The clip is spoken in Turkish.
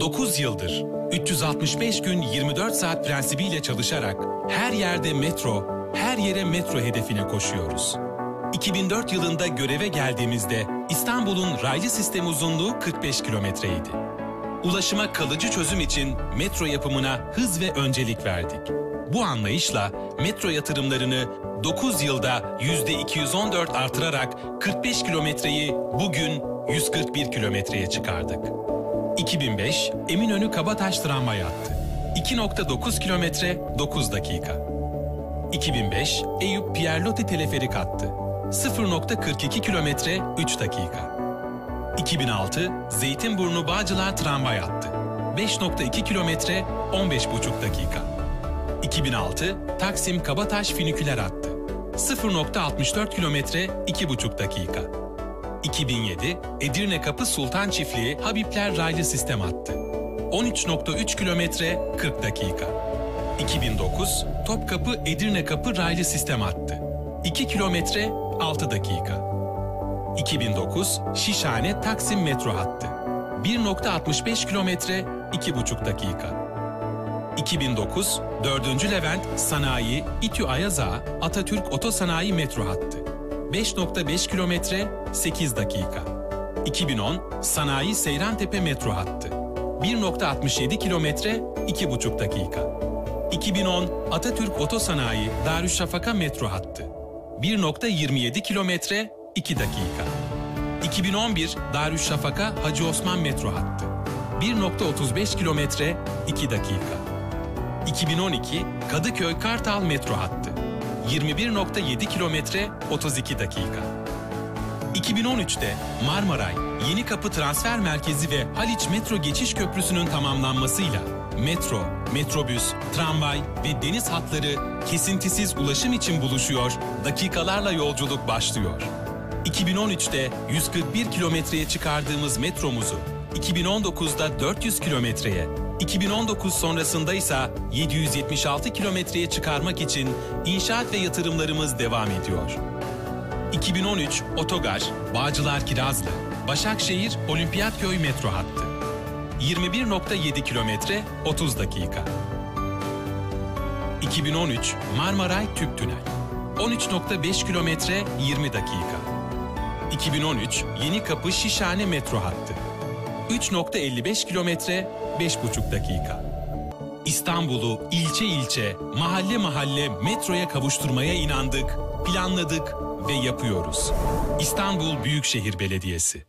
9 yıldır 365 gün 24 saat prensibiyle çalışarak her yerde metro, her yere metro hedefine koşuyoruz. 2004 yılında göreve geldiğimizde İstanbul'un raylı sistem uzunluğu 45 kilometreydi. Ulaşıma kalıcı çözüm için metro yapımına hız ve öncelik verdik. Bu anlayışla metro yatırımlarını 9 yılda %214 artırarak 45 kilometreyi bugün 141 kilometreye çıkardık. 2005 Eminönü Kabataş tramvay hattı. 2.9 kilometre 9 dakika. 2005 Eyüp Pierlotti teleferik hattı. 0.42 kilometre 3 dakika. 2006 Zeytinburnu Bağcılar tramvay hattı. 5.2 kilometre 15,5 dakika. 2006 Taksim Kabataş finiküler hattı. 0.64 kilometre 2,5 dakika. 2007 Edirne Kapı Sultan Çiftliği Habibler Raylı Sistem hattı. 13.3 kilometre 40 dakika. 2009 Topkapı Edirne Kapı Raylı Sistem hattı. 2 kilometre 6 dakika. 2009 Şişhane Taksim Metro hattı. 1.65 kilometre 2,5 dakika. 2009 4. Levent Sanayi İTÜ Ayaza Atatürk Otosanayi Metro hattı. 5.5 kilometre 8 dakika. 2010 Sanayi Seyrantepe Metro hattı. 1.67 kilometre 2,5 dakika. 2010 Atatürk Otosanayi Darüşşafaka Metro hattı. 1.27 kilometre 2 dakika. 2011 Darüşşafaka Hacı Osman Metro hattı. 1.35 kilometre 2 dakika. 2012 Kadıköy Kartal Metro hattı. 21.7 kilometre 32 dakika. 2013'te Marmaray, Yeni Kapı Transfer Merkezi ve Haliç Metro Geçiş Köprüsü'nün tamamlanmasıyla metro, metrobüs, tramvay ve deniz hatları kesintisiz ulaşım için buluşuyor, dakikalarla yolculuk başlıyor. 2013'te 141 kilometreye çıkardığımız metromuzu 2019'da 400 kilometreye, 2019 sonrasında ise 776 kilometreye çıkarmak için inşaat ve yatırımlarımız devam ediyor. 2013 Otogar, Bağcılar Kirazlı, Başakşehir Olimpiyatköy metro hattı. 21.7 kilometre 30 dakika. 2013 Marmaray Tüp Tünel. 13.5 kilometre 20 dakika. 2013 Yeni Kapı Şişhane metro hattı. 3.55 kilometre 5,5 dakika. İstanbul'u ilçe ilçe, mahalle mahalle metroya kavuşturmaya inandık, planladık ve yapıyoruz. İstanbul Büyükşehir Belediyesi